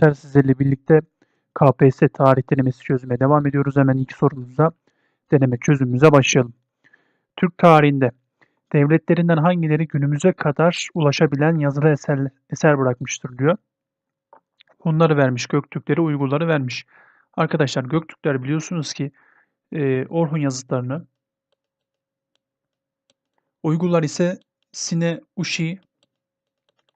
arkadaşlar sizlerle birlikte KPSS tarih denemesi çözmeye devam ediyoruz. Hemen ilk sorumuzda deneme çözümümüze başlayalım. Türk tarihinde devletlerinden hangileri günümüze kadar ulaşabilen yazılı eser, eser bırakmıştır diyor. Hunları vermiş, Göktürkleri, Uygurları vermiş. Arkadaşlar Göktürkler biliyorsunuz ki e, Orhun yazıtlarını, Uygurlar ise Sine Uşi,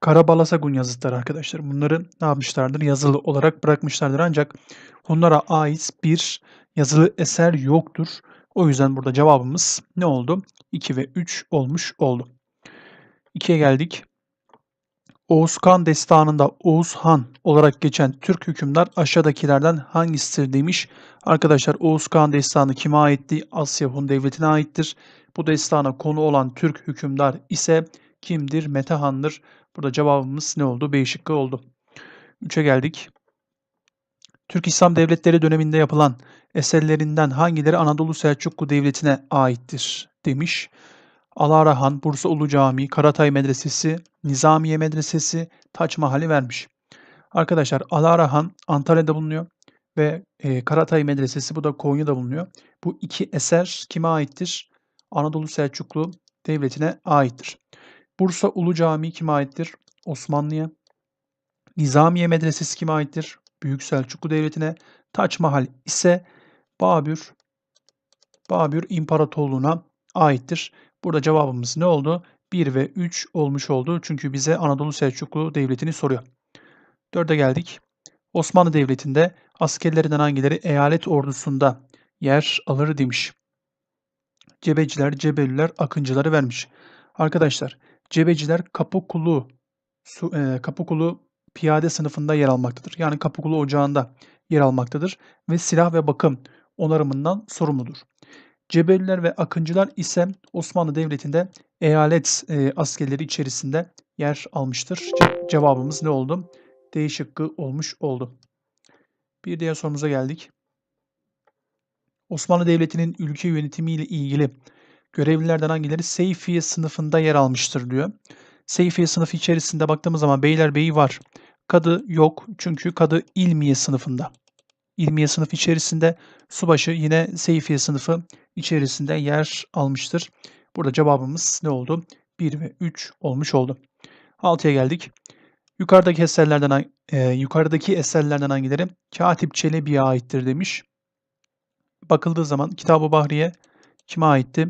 Karabalasagun yazıtları arkadaşlar. Bunları ne yapmışlardır? Yazılı olarak bırakmışlardır. Ancak Hunlara ait bir yazılı eser yoktur. O yüzden burada cevabımız ne oldu? 2 ve 3 olmuş oldu. 2'ye geldik. Oğuz Kan destanında Oğuz Han olarak geçen Türk hükümdar aşağıdakilerden hangisidir demiş. Arkadaşlar Oğuz Kan destanı kime aitti? Asya Hun devletine aittir. Bu destana konu olan Türk hükümdar ise kimdir? Metehan'dır. Burada cevabımız ne oldu? B şıkkı oldu. 3'e geldik. Türk İslam Devletleri döneminde yapılan eserlerinden hangileri Anadolu Selçuklu Devleti'ne aittir demiş. Alara Han, Bursa Ulu Camii, Karatay Medresesi, Nizamiye Medresesi, Taç Mahal'i vermiş. Arkadaşlar Alara Han Antalya'da bulunuyor ve e, Karatay Medresesi bu da Konya'da bulunuyor. Bu iki eser kime aittir? Anadolu Selçuklu Devleti'ne aittir. Bursa Ulu Camii kime aittir? Osmanlı'ya. Nizamiye Medresesi kime aittir? Büyük Selçuklu Devleti'ne. Taç Mahal ise Babür Babür İmparatorluğu'na aittir. Burada cevabımız ne oldu? 1 ve 3 olmuş oldu. Çünkü bize Anadolu Selçuklu Devleti'ni soruyor. 4'e geldik. Osmanlı Devleti'nde askerlerinden hangileri eyalet ordusunda yer alır demiş. Cebeciler, Cebeliler, Akıncıları vermiş. Arkadaşlar Cebeciler Kapıkulu su, e, Kapıkulu piyade sınıfında yer almaktadır. Yani Kapıkulu ocağında yer almaktadır ve silah ve bakım onarımından sorumludur. Cebeliler ve Akıncılar ise Osmanlı Devleti'nde eyalet e, askerleri içerisinde yer almıştır. Ce- cevabımız ne oldu? D şıkkı olmuş oldu. Bir diğer sorumuza geldik. Osmanlı Devleti'nin ülke yönetimiyle ilgili görevlilerden hangileri Seyfiye sınıfında yer almıştır diyor. Seyfiye sınıfı içerisinde baktığımız zaman Beylerbeyi var. Kadı yok çünkü kadı ilmiye sınıfında. İlmiye sınıfı içerisinde subaşı yine Seyfiye sınıfı içerisinde yer almıştır. Burada cevabımız ne oldu? 1 ve 3 olmuş oldu. 6'ya geldik. Yukarıdaki eserlerden e, yukarıdaki eserlerden hangileri Katip Çelebi'ye aittir demiş. Bakıldığı zaman Kitab-ı Bahriye kime aitti?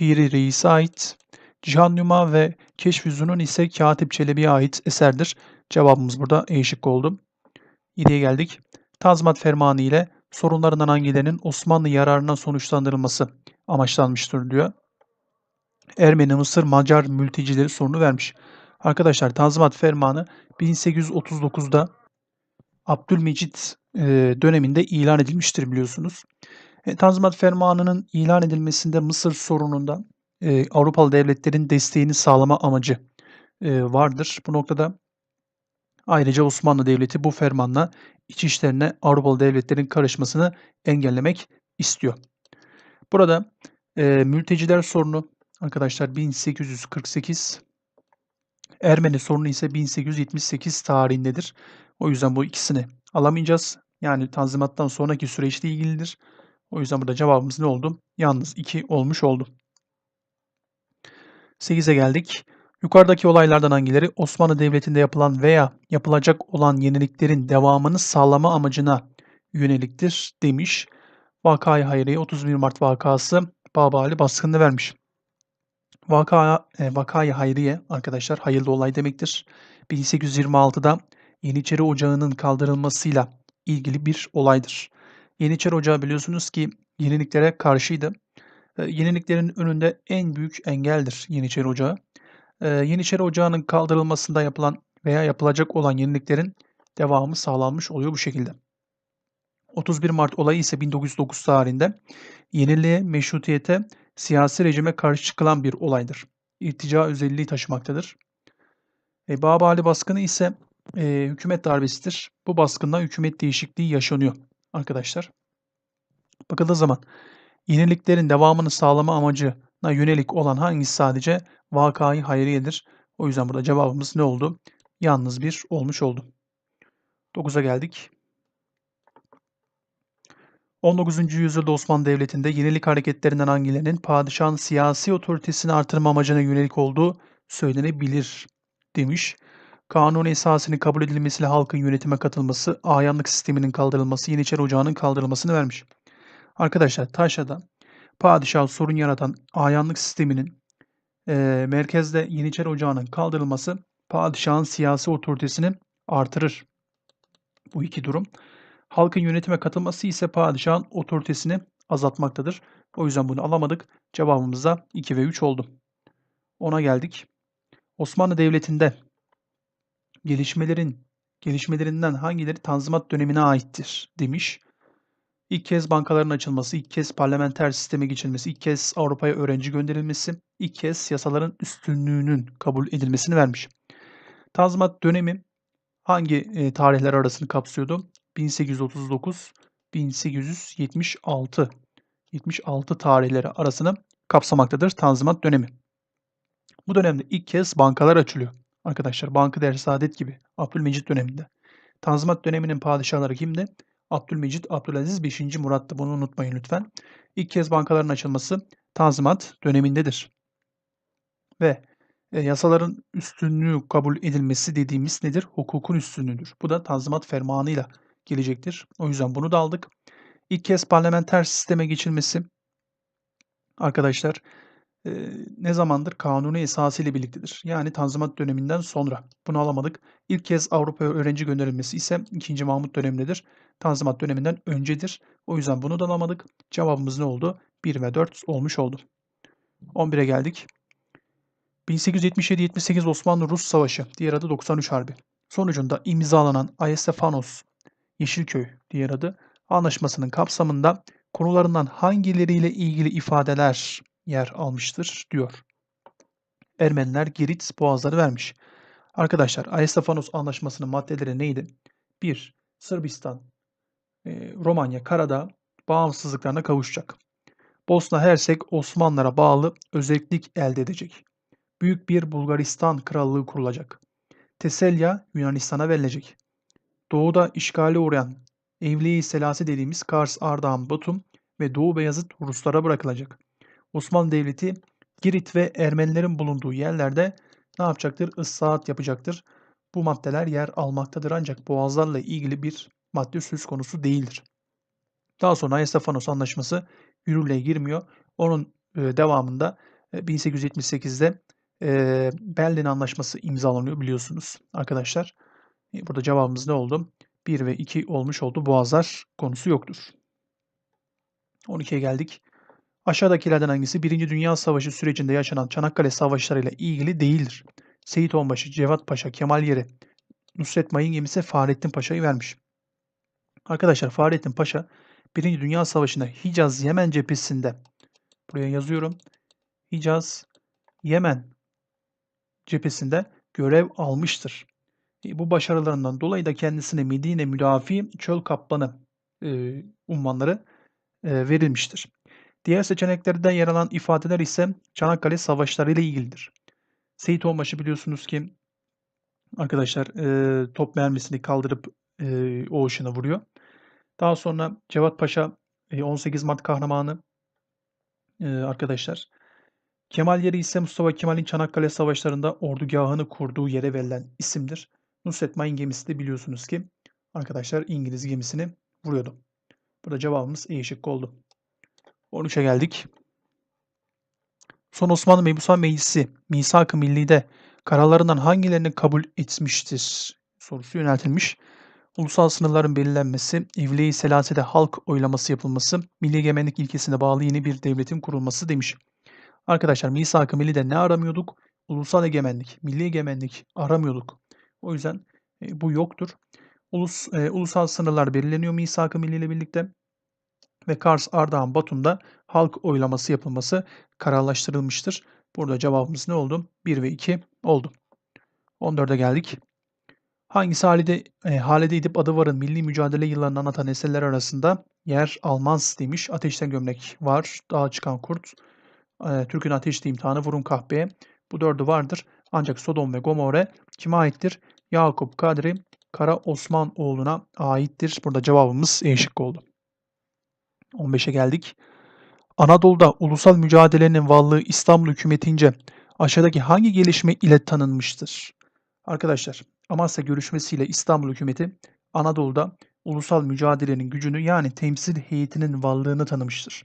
Piri Reis'e ait. Cihan Numa ve Keşf-i Zunun ise Katip Çelebi'ye ait eserdir. Cevabımız burada E oldu. 7'ye geldik. Tazmat Fermanı ile sorunlarından hangilerinin Osmanlı yararına sonuçlandırılması amaçlanmıştır diyor. Ermeni, Mısır, Macar mültecileri sorunu vermiş. Arkadaşlar Tanzimat Fermanı 1839'da Abdülmecit e, döneminde ilan edilmiştir biliyorsunuz. E, Tanzimat Fermanı'nın ilan edilmesinde Mısır sorununda e, Avrupalı devletlerin desteğini sağlama amacı e, vardır. Bu noktada ayrıca Osmanlı Devleti bu fermanla iç işlerine Avrupalı devletlerin karışmasını engellemek istiyor. Burada e, mülteciler sorunu arkadaşlar 1848 Ermeni sorunu ise 1878 tarihindedir. O yüzden bu ikisini alamayacağız. Yani tanzimattan sonraki süreçle ilgilidir. O yüzden burada cevabımız ne oldu? Yalnız 2 olmuş oldu. 8'e geldik. Yukarıdaki olaylardan hangileri Osmanlı Devleti'nde yapılan veya yapılacak olan yeniliklerin devamını sağlama amacına yöneliktir demiş. Vakayı Hayriye 31 Mart vakası Babali baskını vermiş. Vaka, e, Vakayı Hayriye arkadaşlar hayırlı olay demektir. 1826'da Yeniçeri Ocağı'nın kaldırılmasıyla ilgili bir olaydır. Yeniçeri Ocağı biliyorsunuz ki yeniliklere karşıydı. E, yeniliklerin önünde en büyük engeldir Yeniçeri Ocağı. E, Ocağı'nın kaldırılmasında yapılan veya yapılacak olan yeniliklerin devamı sağlanmış oluyor bu şekilde. 31 Mart olayı ise 1909 tarihinde yeniliğe, meşrutiyete, siyasi rejime karşı çıkılan bir olaydır. İrtica özelliği taşımaktadır. E, Babali baskını ise e, hükümet darbesidir. Bu baskında hükümet değişikliği yaşanıyor arkadaşlar. Bakıldığı zaman yeniliklerin devamını sağlama amacına yönelik olan hangisi sadece vakayı hayriyedir. O yüzden burada cevabımız ne oldu? yalnız bir olmuş oldu. 9'a geldik. 19. yüzyılda Osmanlı Devleti'nde yenilik hareketlerinden hangilerinin padişahın siyasi otoritesini artırma amacına yönelik olduğu söylenebilir demiş. Kanun esasının kabul edilmesiyle halkın yönetime katılması, ayanlık sisteminin kaldırılması, Yeniçeri Ocağı'nın kaldırılmasını vermiş. Arkadaşlar Taşra'da padişah sorun yaratan ayanlık sisteminin e, merkezde Yeniçeri Ocağı'nın kaldırılması padişahın siyasi otoritesini artırır. Bu iki durum. Halkın yönetime katılması ise padişahın otoritesini azaltmaktadır. O yüzden bunu alamadık. Cevabımız da 2 ve 3 oldu. Ona geldik. Osmanlı Devleti'nde gelişmelerin gelişmelerinden hangileri Tanzimat dönemine aittir demiş. İlk kez bankaların açılması, ilk kez parlamenter sisteme geçilmesi, ilk kez Avrupa'ya öğrenci gönderilmesi, ilk kez yasaların üstünlüğünün kabul edilmesini vermiş. Tanzimat dönemi hangi e, tarihler arasını kapsıyordu? 1839 1876 76 tarihleri arasını kapsamaktadır Tanzimat dönemi. Bu dönemde ilk kez bankalar açılıyor. Arkadaşlar Bankı Dersaadet gibi Abdülmecit döneminde. Tanzimat döneminin padişahları kimdi? Abdülmecit Abdülaziz 5. Murat'tı. Bunu unutmayın lütfen. İlk kez bankaların açılması Tanzimat dönemindedir. Ve e, yasaların üstünlüğü kabul edilmesi dediğimiz nedir? Hukukun üstünlüğüdür. Bu da Tanzimat fermanıyla gelecektir. O yüzden bunu da aldık. İlk kez parlamenter sisteme geçilmesi arkadaşlar e, ne zamandır? Kanuni esası ile birliktedir. Yani Tanzimat döneminden sonra. Bunu alamadık. İlk kez Avrupa'ya öğrenci gönderilmesi ise 2. Mahmut dönemindedir. Tanzimat döneminden öncedir. O yüzden bunu da alamadık. Cevabımız ne oldu? 1 ve 4 olmuş oldu. 11'e geldik. 1877-78 Osmanlı-Rus Savaşı, diğer adı 93 Harbi. Sonucunda imzalanan Ayestefanos Yeşilköy diğer adı anlaşmasının kapsamında konularından hangileriyle ilgili ifadeler yer almıştır diyor. Ermeniler Girit boğazları vermiş. Arkadaşlar Ayestefanos Anlaşması'nın maddeleri neydi? 1. Sırbistan, e, Romanya, Karadağ bağımsızlıklarına kavuşacak. Bosna Hersek Osmanlılara bağlı özellik elde edecek. Büyük bir Bulgaristan krallığı kurulacak. Teselya Yunanistan'a verilecek. Doğuda işgale uğrayan Evliya-i Selasi dediğimiz Kars, Ardahan, Batum ve Doğu Beyazıt Ruslara bırakılacak. Osmanlı Devleti Girit ve Ermenilerin bulunduğu yerlerde ne yapacaktır? Issaat yapacaktır. Bu maddeler yer almaktadır ancak boğazlarla ilgili bir madde söz konusu değildir. Daha sonra Estefanos Anlaşması yürürlüğe girmiyor. Onun e, devamında 1878'de e, Berlin Anlaşması imzalanıyor biliyorsunuz arkadaşlar. E, burada cevabımız ne oldu? 1 ve 2 olmuş oldu. Boğazlar konusu yoktur. 12'ye geldik. Aşağıdakilerden hangisi 1. Dünya Savaşı sürecinde yaşanan Çanakkale Savaşları ile ilgili değildir? Seyit Onbaşı, Cevat Paşa, Kemal Yeri, Nusret Mayın gemisi Fahrettin Paşa'yı vermiş. Arkadaşlar Fahrettin Paşa 1. Dünya Savaşı'nda Hicaz Yemen cephesinde buraya yazıyorum. Hicaz Yemen cephesinde görev almıştır. E, bu başarılarından dolayı da kendisine Medine müdafi çöl kaplanı e, unvanları e, verilmiştir. Diğer seçeneklerde yer alan ifadeler ise Çanakkale Savaşları ile ilgilidir. Seyit Onbaşı biliyorsunuz ki arkadaşlar e, top mermisini kaldırıp e, o ışına vuruyor. Daha sonra Cevat Paşa e, 18 Mart kahramanı e, arkadaşlar. Kemal Yeri ise Mustafa Kemal'in Çanakkale Savaşları'nda ordugahını kurduğu yere verilen isimdir. Nusret Mayın gemisi de biliyorsunuz ki arkadaşlar İngiliz gemisini vuruyordu. Burada cevabımız E şıkkı oldu. 13'e geldik. Son Osmanlı Mebusan Meclisi Misak-ı Milli'de kararlarından hangilerini kabul etmiştir sorusu yöneltilmiş. Ulusal sınırların belirlenmesi, Evliya-i Selase'de halk oylaması yapılması, milli egemenlik ilkesine bağlı yeni bir devletin kurulması demiş. Arkadaşlar Misak-ı Milli'de ne aramıyorduk? Ulusal egemenlik, milli egemenlik aramıyorduk. O yüzden e, bu yoktur. Ulus, e, ulusal sınırlar belirleniyor Misak-ı Milli ile birlikte ve Kars, Ardahan, Batum'da halk oylaması yapılması kararlaştırılmıştır. Burada cevabımız ne oldu? 1 ve 2 oldu. 14'e geldik. Hangisi halide, e, halede edip adı varın milli mücadele yıllarını anlatan eserler arasında yer almaz demiş. Ateşten gömlek var. Dağa çıkan kurt. E, Türk'ün ateşli imtihanı vurun kahpeye. Bu dördü vardır. Ancak Sodom ve Gomorre kime aittir? Yakup Kadri Kara Osmanoğlu'na aittir. Burada cevabımız E şıkkı oldu. 15'e geldik. Anadolu'da ulusal mücadelenin varlığı İstanbul hükümetince aşağıdaki hangi gelişme ile tanınmıştır? Arkadaşlar Amasya görüşmesiyle İstanbul hükümeti Anadolu'da ulusal mücadelenin gücünü yani temsil heyetinin varlığını tanımıştır.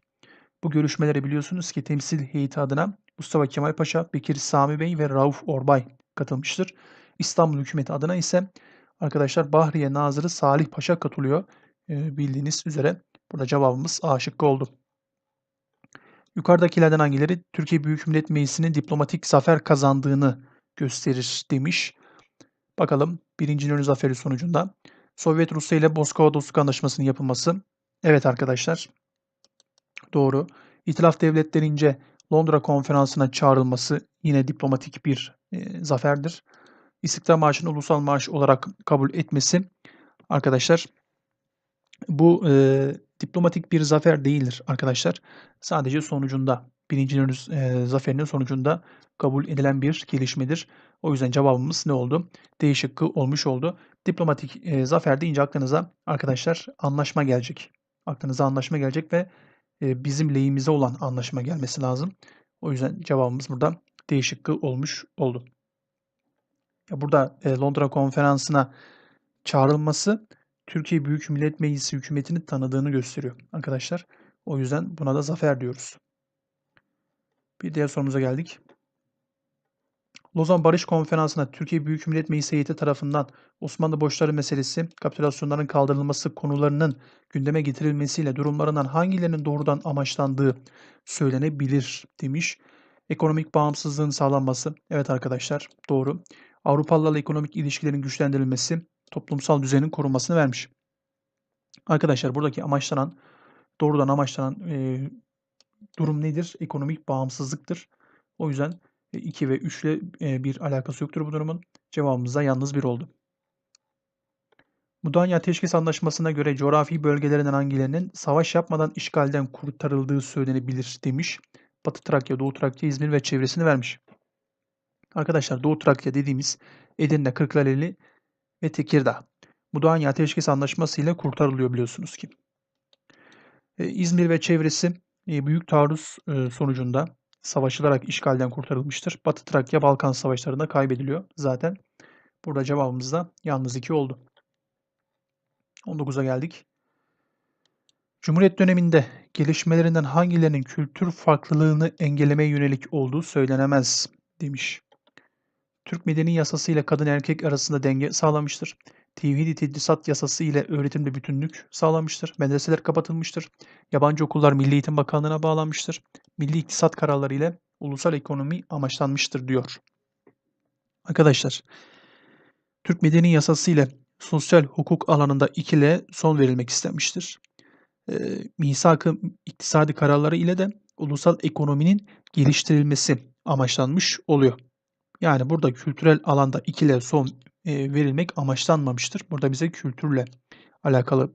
Bu görüşmelere biliyorsunuz ki temsil heyeti adına Mustafa Kemal Paşa, Bekir Sami Bey ve Rauf Orbay katılmıştır. İstanbul hükümeti adına ise arkadaşlar Bahriye Nazırı Salih Paşa katılıyor. Ee, bildiğiniz üzere burada cevabımız A şıkkı oldu. Yukarıdakilerden hangileri Türkiye Büyük Millet Meclisi'nin diplomatik zafer kazandığını gösterir demiş. Bakalım birinci İnönü Zaferi sonucunda Sovyet Rusya ile Moskova Dostluk Anlaşması'nın yapılması. Evet arkadaşlar. Doğru. İtilaf devletlerince Londra Konferansı'na çağrılması yine diplomatik bir e, zaferdir. İstiklal Marşı'nı ulusal marş olarak kabul etmesi arkadaşlar bu e, diplomatik bir zafer değildir arkadaşlar. Sadece sonucunda birinci e, zaferinin sonucunda kabul edilen bir gelişmedir. O yüzden cevabımız ne oldu? D şıkkı olmuş oldu. Diplomatik e, zafer deyince aklınıza arkadaşlar anlaşma gelecek. Aklınıza anlaşma gelecek ve e, bizim lehimize olan anlaşma gelmesi lazım. O yüzden cevabımız burada D şıkkı olmuş oldu. Ya burada e, Londra konferansına çağrılması Türkiye Büyük Millet Meclisi hükümetini tanıdığını gösteriyor arkadaşlar. O yüzden buna da zafer diyoruz. Bir diğer sorumuza geldik. Lozan Barış Konferansı'na Türkiye Büyük Millet Meclisi heyeti tarafından Osmanlı borçları meselesi, kapitülasyonların kaldırılması konularının gündeme getirilmesiyle durumlarından hangilerinin doğrudan amaçlandığı söylenebilir demiş. Ekonomik bağımsızlığın sağlanması. Evet arkadaşlar doğru. Avrupalılarla ekonomik ilişkilerin güçlendirilmesi, toplumsal düzenin korunmasını vermiş. Arkadaşlar buradaki amaçlanan, doğrudan amaçlanan e, durum nedir? Ekonomik bağımsızlıktır. O yüzden 2 ve 3 ile bir alakası yoktur bu durumun. Cevabımız da yalnız bir oldu. Mudanya Ateşkes Anlaşması'na göre coğrafi bölgelerinden hangilerinin savaş yapmadan işgalden kurtarıldığı söylenebilir demiş. Batı Trakya, Doğu Trakya, İzmir ve çevresini vermiş. Arkadaşlar Doğu Trakya dediğimiz Edirne, Kırklareli ve Tekirdağ. Mudanya Ateşkes Anlaşması ile kurtarılıyor biliyorsunuz ki. İzmir ve çevresi büyük taarruz sonucunda savaşılarak işgalden kurtarılmıştır. Batı Trakya Balkan Savaşları'nda kaybediliyor zaten. Burada cevabımız da yalnız 2 oldu. 19'a geldik. Cumhuriyet döneminde gelişmelerinden hangilerinin kültür farklılığını engellemeye yönelik olduğu söylenemez demiş. Türk Medeni Yasası ile kadın erkek arasında denge sağlamıştır. Tevhid-i Tedrisat Yasası ile öğretimde bütünlük sağlamıştır. Medreseler kapatılmıştır. Yabancı okullar Milli Eğitim Bakanlığı'na bağlanmıştır. Milli iktisat kararları ile ulusal ekonomi amaçlanmıştır diyor. Arkadaşlar, Türk Medeni Yasası ile sosyal hukuk alanında ikile son verilmek istenmiştir. E, misak-ı iktisadi kararları ile de ulusal ekonominin geliştirilmesi amaçlanmış oluyor. Yani burada kültürel alanda ikile son e, verilmek amaçlanmamıştır. Burada bize kültürle alakalı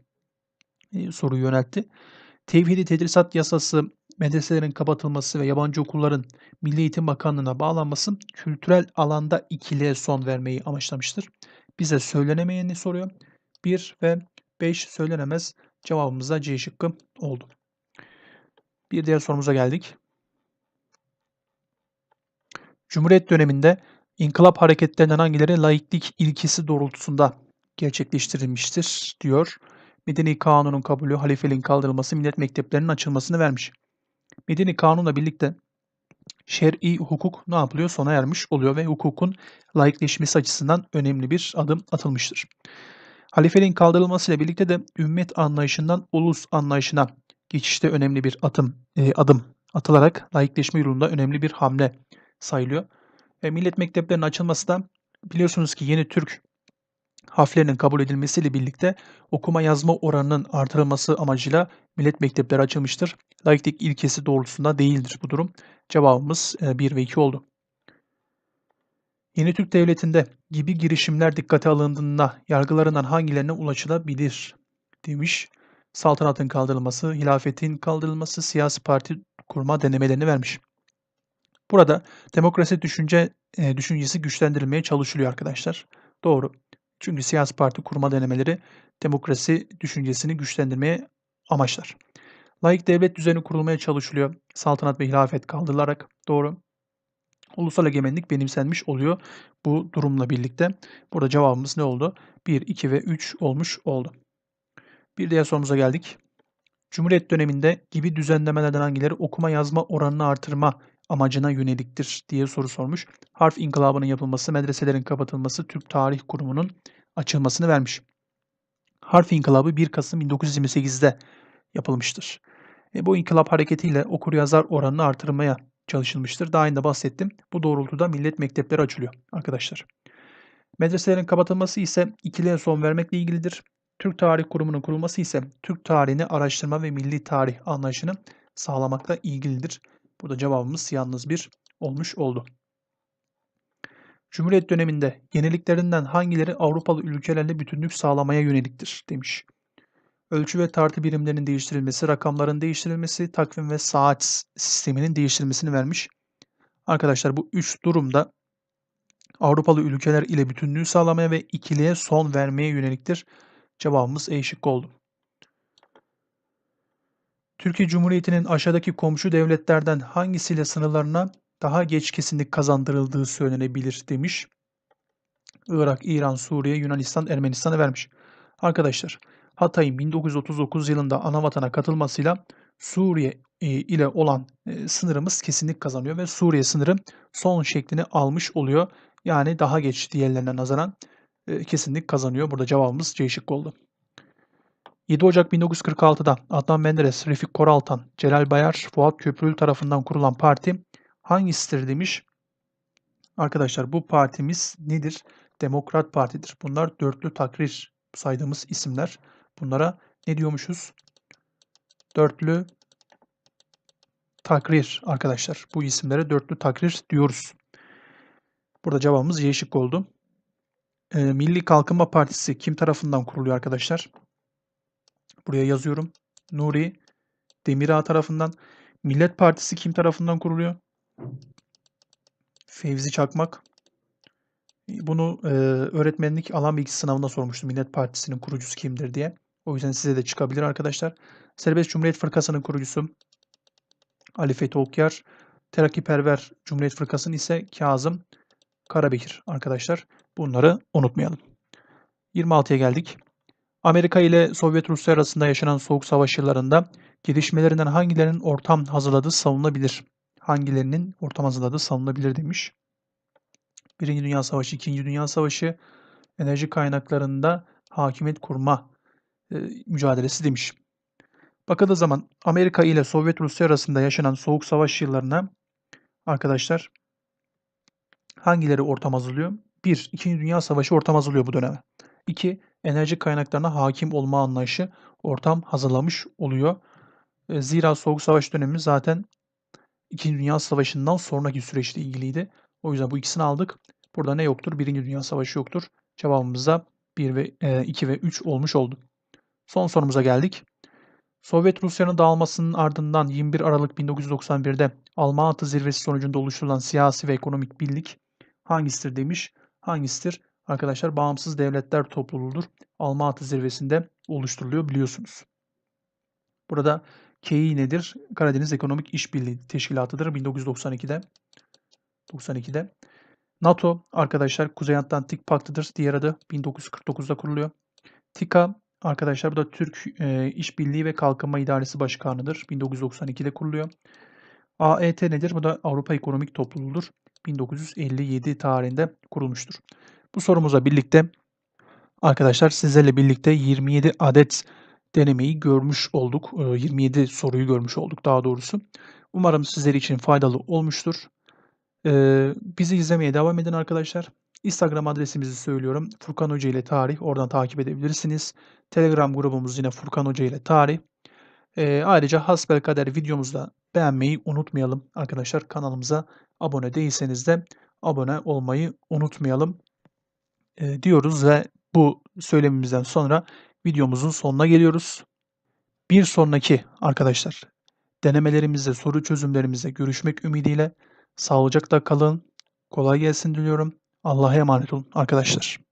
e, soru yöneltti. Tevhidi Tedrisat Yasası, medreselerin kapatılması ve yabancı okulların Milli Eğitim Bakanlığı'na bağlanması kültürel alanda ikiliye son vermeyi amaçlamıştır. Bize söylenemeyeni soruyor. 1 ve 5 söylenemez. Cevabımız da C şıkkı oldu. Bir diğer sorumuza geldik. Cumhuriyet döneminde inkılap hareketlerinden hangileri laiklik ilkesi doğrultusunda gerçekleştirilmiştir diyor. Medeni kanunun kabulü, halifeliğin kaldırılması, millet mekteplerinin açılmasını vermiş. Medeni kanunla birlikte şer'i hukuk ne yapılıyor? Sona ermiş oluyor ve hukukun laikleşmesi açısından önemli bir adım atılmıştır. Halifeliğin kaldırılmasıyla birlikte de ümmet anlayışından ulus anlayışına geçişte önemli bir atım, e, adım atılarak laikleşme yolunda önemli bir hamle sayılıyor. E, millet mekteplerinin açılması da biliyorsunuz ki yeni Türk harflerinin kabul edilmesiyle birlikte okuma yazma oranının artırılması amacıyla millet mektepleri açılmıştır. Laiklik ilkesi doğrultusunda değildir bu durum. Cevabımız 1 e, ve 2 oldu. Yeni Türk Devleti'nde gibi girişimler dikkate alındığında yargılarından hangilerine ulaşılabilir demiş. Saltanatın kaldırılması, hilafetin kaldırılması, siyasi parti kurma denemelerini vermiş. Burada demokrasi düşünce e, düşüncesi güçlendirilmeye çalışılıyor arkadaşlar. Doğru. Çünkü siyasi parti kurma denemeleri demokrasi düşüncesini güçlendirmeye amaçlar. Laik devlet düzeni kurulmaya çalışılıyor. Saltanat ve hilafet kaldırılarak. Doğru. Ulusal egemenlik benimsenmiş oluyor bu durumla birlikte. Burada cevabımız ne oldu? 1, 2 ve 3 olmuş oldu. Bir diğer sorumuza geldik. Cumhuriyet döneminde gibi düzenlemelerden hangileri okuma yazma oranını artırma amacına yöneliktir diye soru sormuş. Harf inkılabının yapılması, medreselerin kapatılması, Türk Tarih Kurumu'nun açılmasını vermiş. Harf inkılabı 1 Kasım 1928'de yapılmıştır. E, bu inkılap hareketiyle okur yazar oranını artırmaya çalışılmıştır. Daha önce bahsettim. Bu doğrultuda millet mektepleri açılıyor arkadaşlar. Medreselerin kapatılması ise ikiliye son vermekle ilgilidir. Türk Tarih Kurumu'nun kurulması ise Türk tarihini araştırma ve milli tarih anlayışını sağlamakla ilgilidir. Burada cevabımız yalnız bir olmuş oldu. Cumhuriyet döneminde yeniliklerinden hangileri Avrupalı ülkelerle bütünlük sağlamaya yöneliktir demiş. Ölçü ve tartı birimlerinin değiştirilmesi, rakamların değiştirilmesi, takvim ve saat sisteminin değiştirilmesini vermiş. Arkadaşlar bu üç durumda Avrupalı ülkeler ile bütünlüğü sağlamaya ve ikiliye son vermeye yöneliktir. Cevabımız E şıkkı oldu. Türkiye Cumhuriyeti'nin aşağıdaki komşu devletlerden hangisiyle sınırlarına daha geç kesinlik kazandırıldığı söylenebilir demiş. Irak, İran, Suriye, Yunanistan, Ermenistan'a vermiş. Arkadaşlar Hatay'ın 1939 yılında anavatana katılmasıyla Suriye e, ile olan e, sınırımız kesinlik kazanıyor ve Suriye sınırı son şeklini almış oluyor. Yani daha geç diğerlerine nazaran e, kesinlik kazanıyor. Burada cevabımız C şıkkı oldu. 7 Ocak 1946'da Adnan Menderes, Refik Koraltan, Celal Bayar, Fuat Köprülü tarafından kurulan parti hangisidir demiş. Arkadaşlar bu partimiz nedir? Demokrat Parti'dir. Bunlar dörtlü takrir saydığımız isimler. Bunlara ne diyormuşuz? Dörtlü takrir arkadaşlar. Bu isimlere dörtlü takrir diyoruz. Burada cevabımız Y oldu. E, Milli Kalkınma Partisi kim tarafından kuruluyor arkadaşlar? Buraya yazıyorum. Nuri Demirağ tarafından. Millet Partisi kim tarafından kuruluyor? Fevzi Çakmak. Bunu e, öğretmenlik alan bilgisi sınavında sormuştum. Millet Partisi'nin kurucusu kimdir diye. O yüzden size de çıkabilir arkadaşlar. Serbest Cumhuriyet Fırkası'nın kurucusu Ali Fethi Okyar. Terakkiperver Cumhuriyet Fırkası'nın ise Kazım Karabekir arkadaşlar. Bunları unutmayalım. 26'ya geldik. Amerika ile Sovyet Rusya arasında yaşanan Soğuk Savaş yıllarında gelişmelerinden hangilerinin ortam hazırladığı savunulabilir? Hangilerinin ortam hazırladığı savunulabilir demiş. Birinci Dünya Savaşı, İkinci Dünya Savaşı, enerji kaynaklarında hakimiyet kurma e, mücadelesi demiş. Bakıldığı zaman Amerika ile Sovyet Rusya arasında yaşanan Soğuk Savaş yıllarına arkadaşlar hangileri ortam hazırlıyor? 1. İkinci Dünya Savaşı ortam hazırlıyor bu döneme. 2. Enerji kaynaklarına hakim olma anlayışı ortam hazırlamış oluyor. E, zira Soğuk Savaş dönemi zaten İkinci Dünya Savaşı'ndan sonraki süreçle ilgiliydi. O yüzden bu ikisini aldık. Burada ne yoktur? Birinci Dünya Savaşı yoktur. Cevabımız da 1 ve 2 e, ve 3 olmuş oldu. Son sorumuza geldik. Sovyet Rusya'nın dağılmasının ardından 21 Aralık 1991'de Almatı zirvesi sonucunda oluşturulan siyasi ve ekonomik birlik hangisidir demiş. Hangisidir? Arkadaşlar bağımsız devletler topluluğudur. Almatı zirvesinde oluşturuluyor biliyorsunuz. Burada KEİ nedir? Karadeniz Ekonomik İşbirliği Teşkilatı'dır 1992'de. 92'de. NATO arkadaşlar Kuzey Atlantik Paktı'dır. Diğer adı 1949'da kuruluyor. TİKA arkadaşlar bu da Türk e, İşbirliği ve Kalkınma İdaresi Başkanı'dır. 1992'de kuruluyor. AET nedir? Bu da Avrupa Ekonomik Topluluğu'dur. 1957 tarihinde kurulmuştur. Bu sorumuza birlikte arkadaşlar sizlerle birlikte 27 adet denemeyi görmüş olduk. 27 soruyu görmüş olduk daha doğrusu. Umarım sizler için faydalı olmuştur. Bizi izlemeye devam edin arkadaşlar. Instagram adresimizi söylüyorum. Furkan Hoca ile Tarih. Oradan takip edebilirsiniz. Telegram grubumuz yine Furkan Hoca ile Tarih. E, ayrıca hasbelkader videomuzda beğenmeyi unutmayalım. Arkadaşlar kanalımıza abone değilseniz de abone olmayı unutmayalım diyoruz ve bu söylemimizden sonra videomuzun sonuna geliyoruz. Bir sonraki arkadaşlar denemelerimizde, soru çözümlerimizde görüşmek ümidiyle sağlıcakla kalın. Kolay gelsin diliyorum. Allah'a emanet olun arkadaşlar.